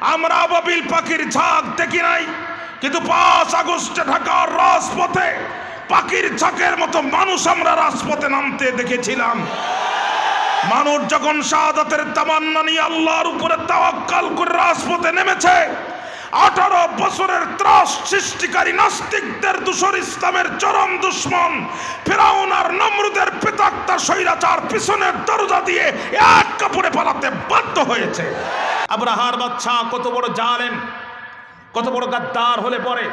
আমরা আবাবিল পাখির ঝাঁক দেখি নাই। কিন্তু পাঁচ আগস্টে ঢাকার রাজপথে পাখির ঝাঁকের মতো মানুষ আমরা রাজপথে নামতে দেখেছিলাম। মানুষ যখন শাহাদাতের তামান্না নিয়ে আল্লাহর উপরে তাওয়াক্কাল করে রাজপথে নেমেছে, আঠারো বছরের ত্রাস সৃষ্টিকারী নাস্তিকদের দুশর ইসলামের চরম দুশ্মন, ফেরাউন আর নমরুদের পেতাক্তা স্বৈরাচার পিছনের দরজা দিয়ে এক কাপড়ে পালাতে বাধ্য হয়েছে। আব্রাহার বাচ্চা কত বড় জালেম, কত বড় গাদ্দার হলে পরে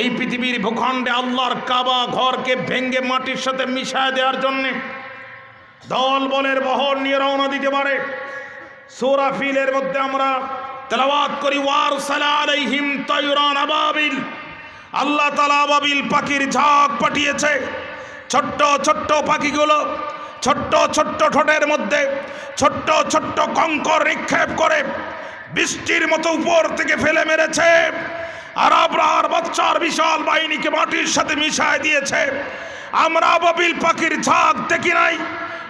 এই পৃথিবীর ভূখণ্ডে আল্লাহর কাবা ঘরকে ভেঙ্গে মাটির সাথে মিশায় দেওয়ার জন্যে দল বলের বহর নিয়ে রওনা দিতে পারে। সোরাফিলের মধ্যে আমরা তেলাওয়াত করি ওয়ার আলাইহিম তয়রান আবাবিল। আল্লাহ তালা আবাবিল পাখির ঝাঁক পাঠিয়েছে। ছোট্ট ছোট্ট পাখিগুলো ছোট্ট ছোট্ট ঠোঁটের মধ্যে ছোট্ট ছোট্ট কঙ্কর নিক্ষেপ করে বৃষ্টির মতো উপর থেকে ফেলে মেরেছে। আর আব্রাহার বাচ্চার বিশাল বাহিনীকে মাটির সাথে মিশায় দিয়েছে। আমরা আবাবিল পাখির ঝাঁক দেখি নাই,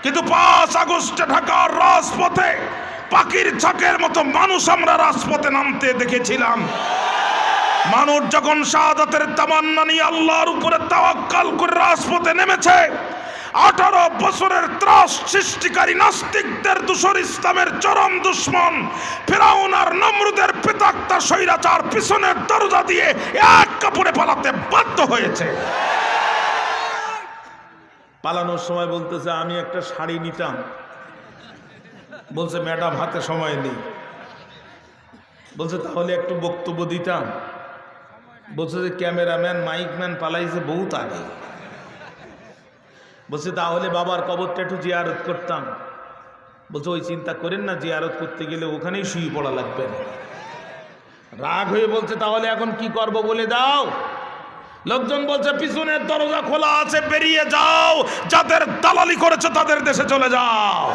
কিন্তু পাঁচ আগস্টে ঢাকার রাজপথে পাখির ঝাঁকের মতো মানুষ আমরা রাজপথে নামতে দেখেছিলাম। মানুষ যখন শাহাদাতের তামান্না নিয়ে আল্লাহর উপরে তাওয়াক্কাল করে রাজপথে নেমেছে আঠারো বছরের ত্রাস সৃষ্টিকারী নাস্তিকদের দুশর ইসলামের চরম দুশ্মন। ফেরাউন আর নমরুদের পেতাক্তা স্বৈরাচার পিছনের দরজা দিয়ে এক কাপড়ে পালাতে বাধ্য হয়েছে। পালানোর সময় বলতেছে, আমি একটা শাড়ি নিতাম। বলছে, ম্যাডাম, হাতে সময় নেই। বলছে, তাহলে একটু বক্তব্য দিতাম। বলছে যে, ক্যামেরাম্যান, মাইকম্যান পালাইছে বহুত আগে। বলছে, তাহলে বাবার কবরটা একটু জিয়ারত করতাম। বলছে, ওই চিন্তা করেন না, জিয়ারত করতে গেলে ওখানেই শুয়ে পড়া লাগবে। রাগ হয়ে বলছে, তাহলে এখন কি করব বলে দাও? লোকজন বলছে, পিছনের দরজা খোলা আছে, বেরিয়ে যাও। যাদের দালালি করেছে তাদের দেশে চলে যাও।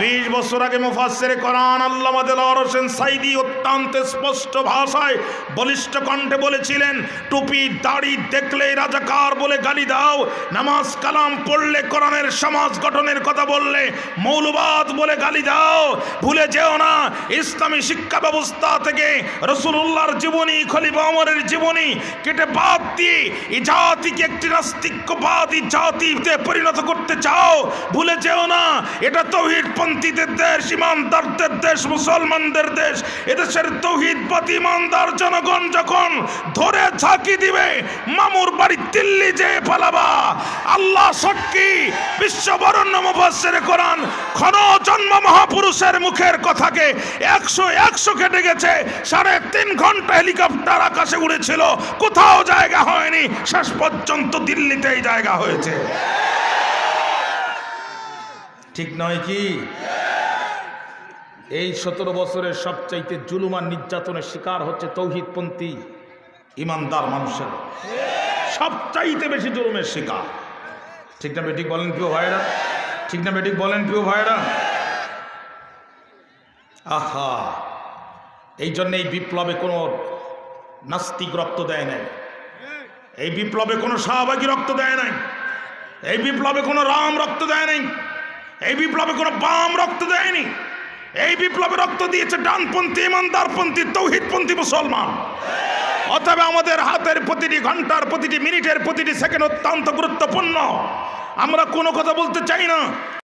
বিশ বছর আগে মুফাসের কোরআন আল্লামা দেলাওয়ার হোসেন সাইদি অত্যন্ত স্পষ্ট ভাষায় বলিষ্ঠ কণ্ঠে বলেছিলেন, টুপি, দাড়ি দেখলে রাজাকার বলে গালি দাও, নামাজ কালাম পড়লে কোরআনের সমাজ গঠনের কথা বললে মৌলবাদ বলে গালি দাও, ভুলে যেও না, ইসলামী শিক্ষা ব্যবস্থা থেকে রসুল্লাহর জীবনী, খলিফা ওমরের জীবনী কেটে বাদ দিয়ে এই জাতিকে একটি নাস্তিক্যবাদী জাতিতে পরিণত করতে চাও, ভুলে যেও না, এটা তৌহিদ পন্থীদের দেশ, ইমানদারদের দেশ, মুসলমানদের দেশ, এদেশের তৌহিদবাদী ইমানদার জনগণ যখন ধরে ঝাঁকি দিবে, মামুর বাড়ি দিল্লি যে পালাবা আল্লাহ সাক্ষী বিশ্ববরণ্য মুফাসসিরে কোরআন ক্ষণ জন্ম মহাপুরুষের মুখের কথাকে একশো একশো কেটে গেছে সাড়ে তিন ঘণ্টা হেলিকপ্টার আকাশে উড়েছিল। কোথাও জায়গা হয়নি। শেষ পর্যন্ত দিল্লিতেই জায়গা হয়েছে। ঠিক নয় কি? এই সতেরো বছরের সবচাইতে জুলুমান নির্যাতনের শিকার হচ্ছে তৌহিদপন্থী ইমানদার মানুষের। সবচাইতে বেশি জুলুমের শিকার। ঠিক না বেটিক বলেন প্রিয় ভাইরা ঠিক না বেটিক বলেন প্রিয় ভাইরা আহা! এই জন্য এই বিপ্লবে কোনো নাস্তিক রক্ত দেয় নাই। এই বিপ্লবে কোনো শাহবাগী রক্ত দেয় নাই। এই বিপ্লবে কোনো রাম রক্ত দেয় নাই। এই বিপ্লবে কোনো বাম রক্ত দেয়নি। এই বিপ্লবে রক্ত দিয়েছে ডানপন্থী, ইমানদারপন্থী, তৌহিদপন্থী মুসলমান। অতএব আমাদের হাতের প্রতিটি ঘণ্টার, প্রতিটি মিনিটের, প্রতিটি সেকেন্ড অত্যন্ত গুরুত্বপূর্ণ। আমরা কোনো কথা বলতে চাই না।